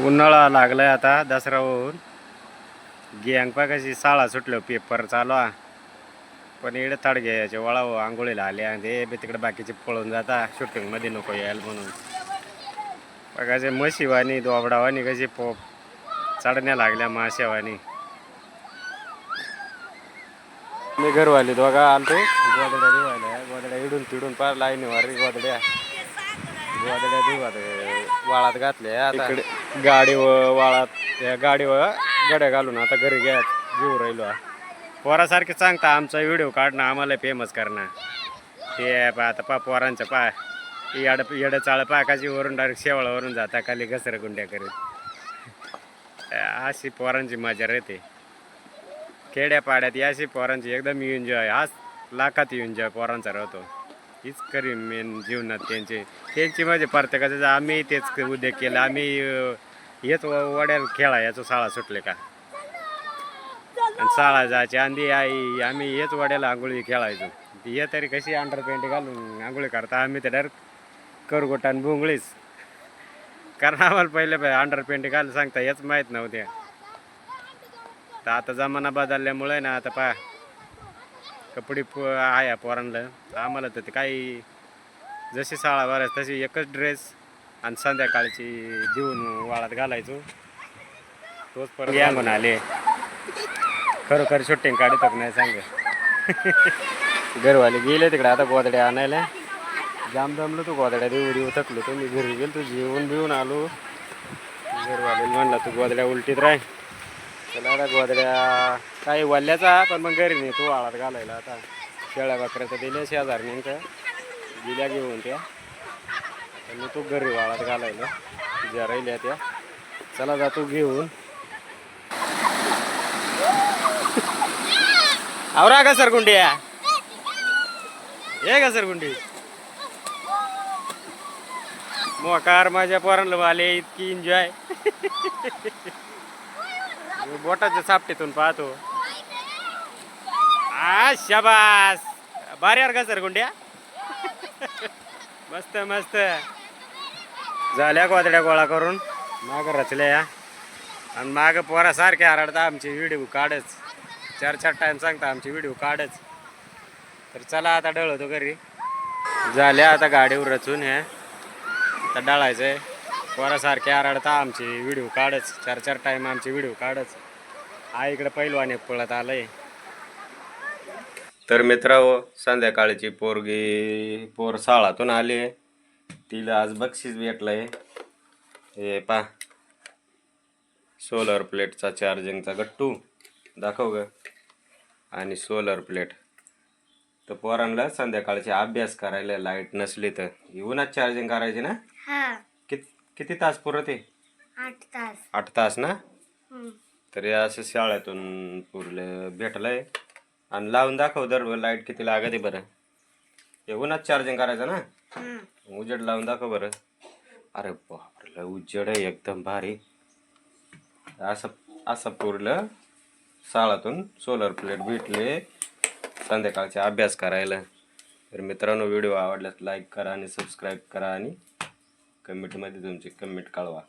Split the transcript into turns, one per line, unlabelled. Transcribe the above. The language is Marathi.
उन्हाळा लागलाय आता दसरा होऊन गँग कशी साळा सुटलो पेपर चालू पण इकडे ताड घ्यायचे वळा आंघोळीला आले आणि ते बी तिकडे बाकीचे पळून जाता. शूटिंगमध्ये नको यायला म्हणून. बघायचे म्हशीवानी दोबडावानी कशी पो चढण्या लागल्या माशावानी मी घरवाली दोघा आलतो. गोदड्या धुवायला गोदड्या इडून तिडून पार लाईनीवर गोदड्या धुवात वाळात घातले. आता गाडी व वाळात या गाडीवर गड्या घालून आता घरी घ्या घेऊ राहिलो. हा. पोरासारखे सांगता आमचा व्हिडिओ काढणं आम्हाला फेमस करणं. ते पा आता पा पोरांचं पा येड येडं चाळ पाकाची वरून डायरेक्ट शेवाळावरून जाता खाली घसर गुंड्या करीत. अशी पोरांची मजा राहते. खेड्यापाड्यात याशी पोरांची एकदम एन्जॉय आज लाखात एन्जॉय पोरांचा राहतो. हीच करी मेन जीवनात त्यांचे. त्यांची म्हणजे प्रत्येकाचं आम्ही तेच उद्योग केलं. आम्ही हेच व- वड्याला खेळा याचं साळा सुटले का? आणि शाळा जायची. आंधी आई आम्ही हेच वड्याला आंघोळी खेळायचो. हे तरी कशी अंडर घालून आंघोळी करता? आम्ही तर डायरेक्ट करगोटा आणि भोंगळीच. कारण आम्हाला पहिले अंडर पॅन्ट घालून सांगता हेच माहीत नव्हत्या तर आता जमाना बदलल्यामुळे ना आता पा कपडे प आहे पोरांना आम्हाला तर ते काही जशी शाळा भरायची तशी एकच ड्रेस आणि संध्याकाळची देऊन वाळात घालायचो. तोच परत या म्हणाले खरोखर शूटिंग काढत नाही सांग. घरवाले गेले तिकडे आता गोदडे आणायला. जाम जमलं तू गोदड्या देऊ देऊ थकलो तो. मी घरी गेलो तू जेवून बिवून आलो. घरवाले म्हणला तू गोदड्या उलटीत राह. चला गोदड्या. काही वल्ल्याचा पण मग घरी नाही तू वाळात घालायला आता. शेळ्या बकऱ्याचं दिल्या शेजारने का दिल्या घेऊन त्या. मी तू घरी वाळात घालायला. ज्या राहिल्या त्या. चला जा तू घेऊन. आवरा का सरगुंडी. ये का सरगुंडी. मोकार माझ्या पोरांना आले इतकी एन्जॉय बोटाच्या सापटीतून पाहतो. आ शबास. भारी का सर गुंड्या? मस्त मस्त. झाल्या गोदड्या गोळा करून. माग रचल्या या. आणि माग पोरासारखे आरडता आमचे व्हिडिओ काढच. चार चार टाइम सांगता आमचे व्हिडिओ काढच. तर चला आता डळवतो घरी. झाल्या आता गाडीवर रचून हे. आता डळायचं आहे पोरासारखे आरडता आमचे व्हिडिओ काढच. चार चार टाइम आमचे व्हिडिओ काढच. हा इकडे पैलवाने पळत आलंय. तर मित्र संध्याकाळची पोरगी पोर साळातून आली. आहे तिला आज बक्षीस भेटलंय. हे पा सोलर प्लेटचा चार्जिंगचा गट्टू. दाखव ग. आणि सोलर प्लेट. तर पोरांना संध्याकाळचे अभ्यास करायला लाइट नसली तर. येऊनच चार्जिंग करायची ना?
हा.
कित किती तास पुरत
आठ तास.
आठ तास ना. तर हे असं शाळेतून पुरलं भेटलंय. आणि लावून दाखव दर लाइट किती लागत आहे बरं येऊनच चार्जिंग करायचं ना. उजेड लावून दाखव बरं. अरे बापरे लय उजेड आहे एकदम भारी. असं असं पुरलं. शाळातून सोलर प्लेट भेटले. संध्याकाळचे अभ्यास करायला. तर मित्रांनो व्हिडिओ आवडल्यास लाईक करा आणि सबस्क्राईब करा आणि कमेंटमध्ये तुमची कमेंट कळवा.